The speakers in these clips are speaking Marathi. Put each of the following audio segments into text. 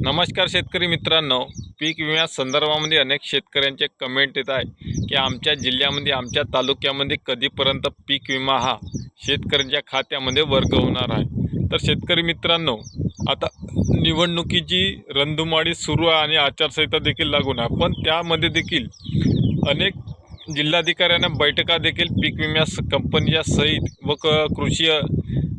नमस्कार शेतकरी मित्रांनो पीक विम्या संदर्भामध्ये अनेक शेतकऱ्यांचे कमेंट येत आहे की आमच्या जिल्ह्यामध्ये आमच्या तालुक्यामध्ये कधीपर्यंत पीक विमा हा शेतकऱ्यांच्या खात्यामध्ये वर्ग होणार आहे. तर शेतकरी मित्रांनो आता निवडणुकीची रणधुमाळी सुरू आहे आणि आचारसंहिता देखील लागून आहे. पण त्यामध्ये देखील अनेक जिल्हाधिकाऱ्यांना बैठका देखील पीक विम्या स- कंपनीच्या सहित व क कृषी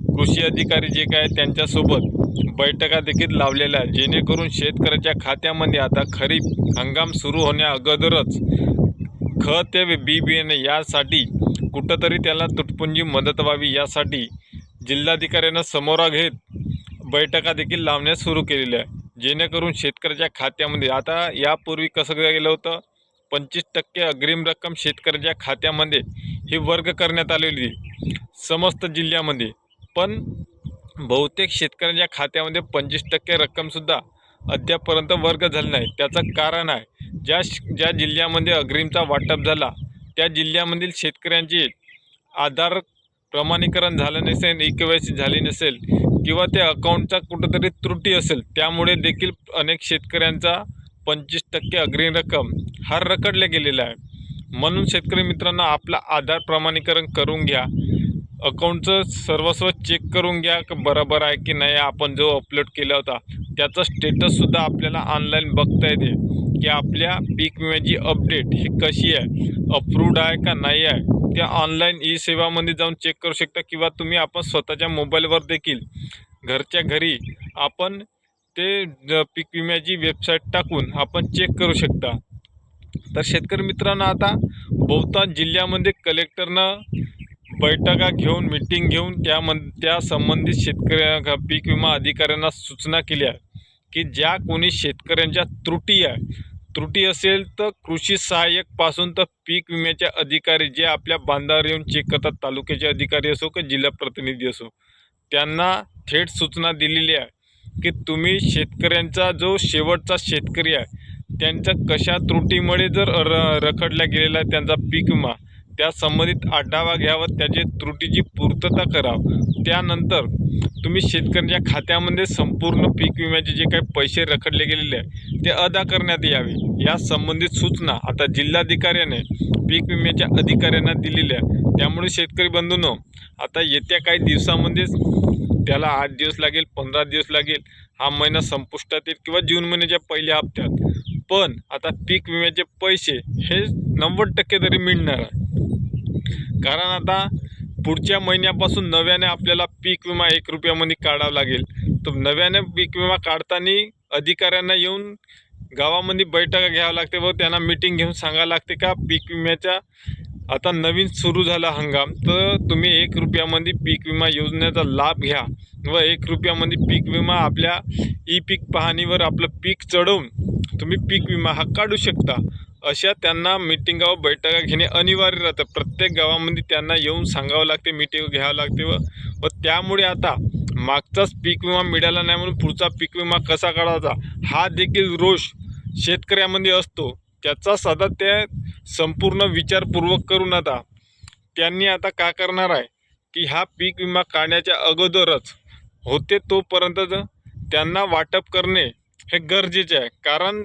कृषी अधिकारी जे काय त्यांच्यासोबत बैठका देखील लावलेल्या जेणेकरून शेतकऱ्याच्या खात्यामध्ये आता खरीप हंगाम सुरू होण्या अगोदरच खत ते बी बियाणे यासाठी कुठंतरी त्याला तुटपुंजी मदत व्हावी. यासाठी जिल्हाधिकाऱ्यांना समोरा घेत बैठका देखील लावण्यास सुरू केलेल्या आहे. जेणेकरून शेतकऱ्याच्या खात्यामध्ये आता यापूर्वी कसं गेलं होतं? पंचवीस टक्के अग्रिम रक्कम शेतकऱ्याच्या खात्यामध्ये ही वर्ग करण्यात आलेली समस्त जिल्ह्यामध्ये. पण बहुतेक शेतकऱ्यांच्या खात्यामध्ये पंचवीस टक्के रक्कमसुद्धा अद्यापपर्यंत वर्ग झाली नाही. त्याचं कारण आहे ज्या श- ज्या जिल्ह्यामध्ये अग्रिमचा वाटप झाला त्या जिल्ह्यामधील शेतकऱ्यांची आधार प्रमाणीकरण झालं नसेल ई के वाय सी झाली नसेल किंवा त्या अकाउंटचा कुठंतरी त्रुटी असेल त्यामुळे देखील अनेक शेतकऱ्यांचा पंचवीस टक्के अग्रिम रक्कम हा रकडल्या गेलेला आहे. म्हणून शेतकरी मित्रांनो आपला आधार प्रमाणीकरण करून घ्या. अकाउंटचं सर्वस्व चेक करून घ्या की बरोबर आहे की नाही. आपण जो अपलोड केला होता त्याचा स्टेटससुद्धा आपल्याला ऑनलाईन बघता येते की आपल्या पीक विम्याची अपडेट ही कशी आहे अप्रूव्ड आहे का नाही आहे. त्या ऑनलाईन ई सेवामध्ये जाऊन चेक करू शकता किंवा तुम्ही आपण स्वतःच्या मोबाईलवर देखील घरच्या घरी आपण ते पीक विम्याची वेबसाईट टाकून आपण चेक करू शकता. तर शेतकरी मित्रांनो आता बहुतांश जिल्ह्यामध्ये कलेक्टरनं बैठका घेऊन मिटिंग घेऊन त्यामध त्या संबंधित शेतकऱ्या पीक विमा अधिकाऱ्यांना सूचना केल्या की ज्या कोणी शेतकऱ्यांच्या त्रुटी आहे त्रुटी असेल तर कृषी सहाय्यकपासून तर पीक विम्याचे अधिकारी जे आपल्या बांधावर येऊन चेक करतात तालुक्याचे अधिकारी असो की जिल्हा प्रतिनिधी असो त्यांना थेट सूचना दिलेली आहे की तुम्ही शेतकऱ्यांचा जो शेवटचा शेतकरी आहे त्यांच्या कशा त्रुटीमुळे जर र रखडला गेलेला त्यांचा पीक विमा त्या संबंधित आढावा घ्यावा त्याचे त्रुटीची पूर्तता करावं. त्यानंतर तुम्ही शेतकऱ्यांच्या खात्यामध्ये संपूर्ण पीक विम्याचे जे काही पैसे रखडले गेलेले आहे ते अदा करण्यात यावे. या संबंधित सूचना आता जिल्हाधिकाऱ्याने पीक विम्याच्या अधिकाऱ्यांना दिलेल्या आहे त्यामुळे शेतकरी बंधूंनो आता येत्या काही दिवसामध्येच त्याला आठ दिवस लागेल पंधरा दिवस लागेल. हा महिना संपुष्टात येईल किंवा जून महिन्याच्या पहिल्या हप्त्यात. पण आता पीक विम्याचे पैसे हे नव्वद टक्के तरी मिळणार आहे. कारण आता पुढच्या महिन्यापासून नव्याने आपल्याला पीक विमा एक रुपयामध्ये काढावा लागेल. तर नव्याने पीक विमा काढताना अधिकाऱ्यांना येऊन गावामध्ये बैठका घ्यावं लागते व त्यांना मीटिंग घेऊन सांगावं लागते का पीक विम्याच्या आता नवीन सुरू झाला हंगाम तर तुम्ही एक रुपयामध्ये पीक विमा योजनेचा लाभ घ्या व एक रुपयामध्ये पीक विमा आपल्या ई पीक पाहणीवर आपलं पीक चढवून तुम्ही पीक विमा हा काढू शकता. अशा त्यांना मिटिंगावर बैठका घेणे अनिवार्य राहतं. प्रत्येक गावामध्ये त्यांना येऊन सांगावं लागते मिटिंग घ्यावं लागते व व त्यामुळे आता मागचाच पीक विमा मिळाला नाही म्हणून पुढचा पीक विमा कसा काढायचा? हा देखील रोष शेतकऱ्यामध्ये असतो. त्याचा सदा त्या संपूर्ण विचारपूर्वक करून आता त्यांनी आता का करणार आहे? की हा पीक विमा काढण्याच्या अगोदरच होते तोपर्यंत त्यांना वाटप करणे हे गरजेचे आहे. कारण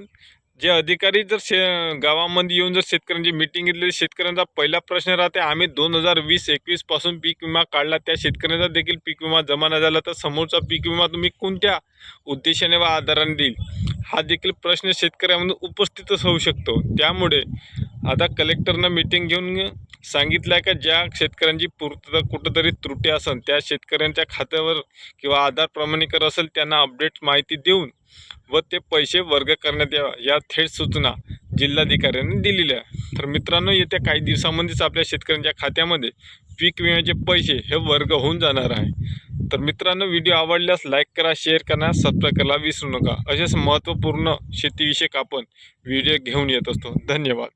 जे अधिकारी जर शे गावामध्ये येऊन जर शेतकऱ्यांची मिटिंग घेतली शेतकऱ्यांचा पहिला प्रश्न राहते आम्ही दोन हजार वीस एकवीसपासून पीक विमा काढला. त्या शेतकऱ्यांचा देखील पीक विमा जमा नाही झाला तर समोरचा पीक विमा तुम्ही कोणत्या उद्देशाने व आधाराने देईल? हा देखील प्रश्न शेतकऱ्यामधून उपस्थितच होऊ शकतो. त्यामुळे आता कलेक्टरनं मिटिंग घेऊन सांगितलं आहे का ज्या शेतकऱ्यांची पूर्तता कुठंतरी त्रुटी असेल त्या शेतकऱ्यांच्या खात्यावर किंवा आधार प्रमाणीकर असेल त्यांना अपडेट माहिती देऊन व ते पैसे वर्ग करण्यात यावा. या थेट सूचना जिल्हाधिकाऱ्यांनी दिलेल्या आहे तर मित्रांनो येत्या काही दिवसामध्येच आपल्या शेतकऱ्यांच्या खात्यामध्ये पीक विम्याचे पैसे हे वर्ग होऊन जाणार आहे. तर मित्रांनो व्हिडिओ आवडल्यास लाईक करा शेअर करा सबस्क्राईब करायला विसरू नका. असेच महत्त्वपूर्ण शेतीविषयक आपण व्हिडिओ घेऊन येत असतो. धन्यवाद.